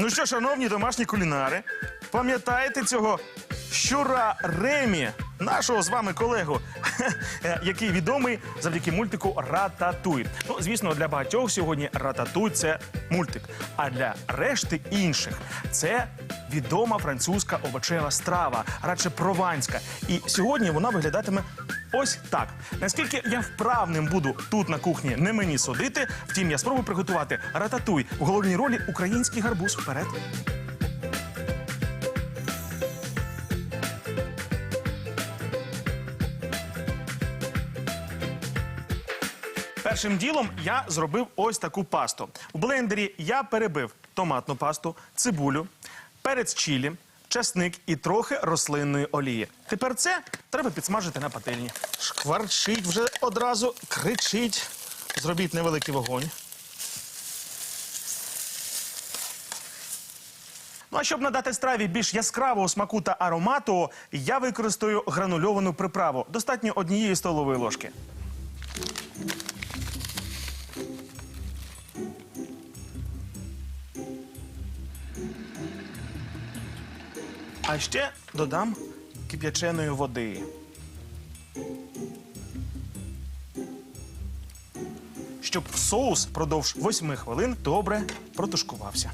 Ну що, шановні домашні кулінари, пам'ятаєте цього щура Ремі, нашого з вами колегу, який відомий завдяки мультику Рататуй. Ну, звісно, для багатьох сьогодні Рататуй це мультик. А для решти інших це відома французька овочева страва, радше прованська. І сьогодні вона виглядатиме ось так. Наскільки я вправним буду тут на кухні, не мені судити. Втім, я спробую приготувати рататуй у головній ролі український гарбуз вперед. Першим ділом я зробив ось таку пасту. У блендері я перебив томатну пасту, цибулю, перець чілі, часник і трохи рослинної олії. Тепер це треба підсмажити на пательні. Шкварчить вже одразу, кричить. Зробіть невеликий вогонь. Ну а щоб надати страві більш яскравого смаку та аромату, я використаю гранульовану приправу. Достатньо однієї столової ложки. А ще додам кип'яченої води. Щоб соус продовж 8 хвилин добре протушкувався.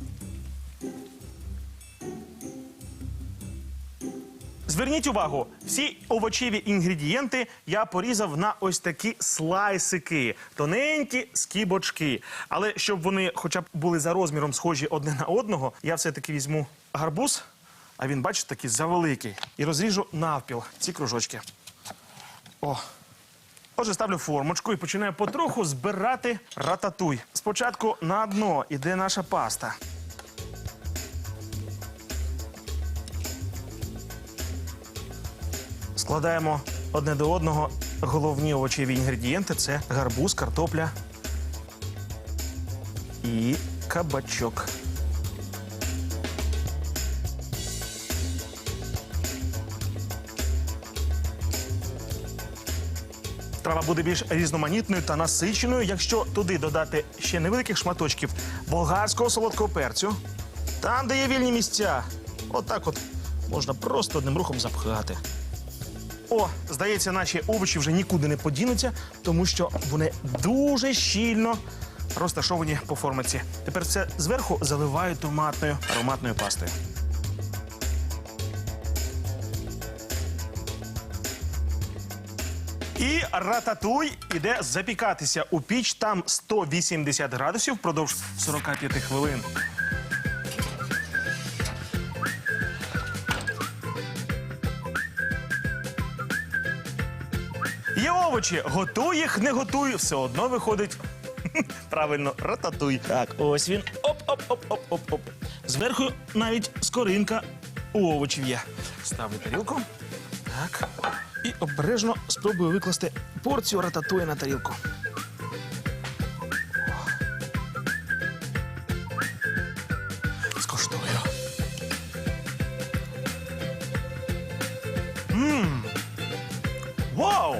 Зверніть увагу, всі овочеві інгредієнти я порізав на ось такі слайсики, тоненькі скібочки. Але щоб вони хоча б були за розміром схожі одне на одного, я все-таки візьму гарбуз, а він, бачите, такий завеликий, і розріжу навпіл ці кружочки. О. Отже, ставлю формочку і починаю потроху збирати рататуй. Спочатку на дно іде наша паста. Складаємо одне до одного головні овочеві інгредієнти це гарбуз, картопля і кабачок. Трава буде більш різноманітною та насиченою, якщо туди додати ще невеликих шматочків болгарського солодкого перцю. Там, де є вільні місця, отак от можна просто одним рухом запхати. О, здається, наші овочі вже нікуди не подінуться, тому що вони дуже щільно розташовані по формиці. Тепер це зверху заливаю томатною ароматною пастою. І рататуй іде запікатися у піч там 180 градусів впродовж 45 хвилин. Є овочі, готуй їх, не готуй, все одно виходить. Правильно, рататуй. Так, ось він. Оп-оп-оп-оп-оп-оп. Зверху навіть скоринка у овочів є. Ставлю тарілку. Так. І обережно спробую викласти порцію рататуї на тарілку. Скоштую. Мм. Вау!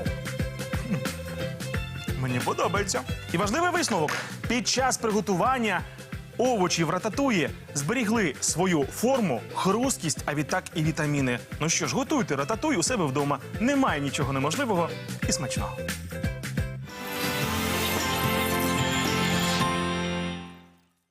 Мені подобається. І важливий висновок: під час приготування овочі в рататуї зберігли свою форму, хрусткість, а відтак і вітаміни. Ну що ж, готуйте рататуй у себе вдома. Немає нічого неможливого і смачного.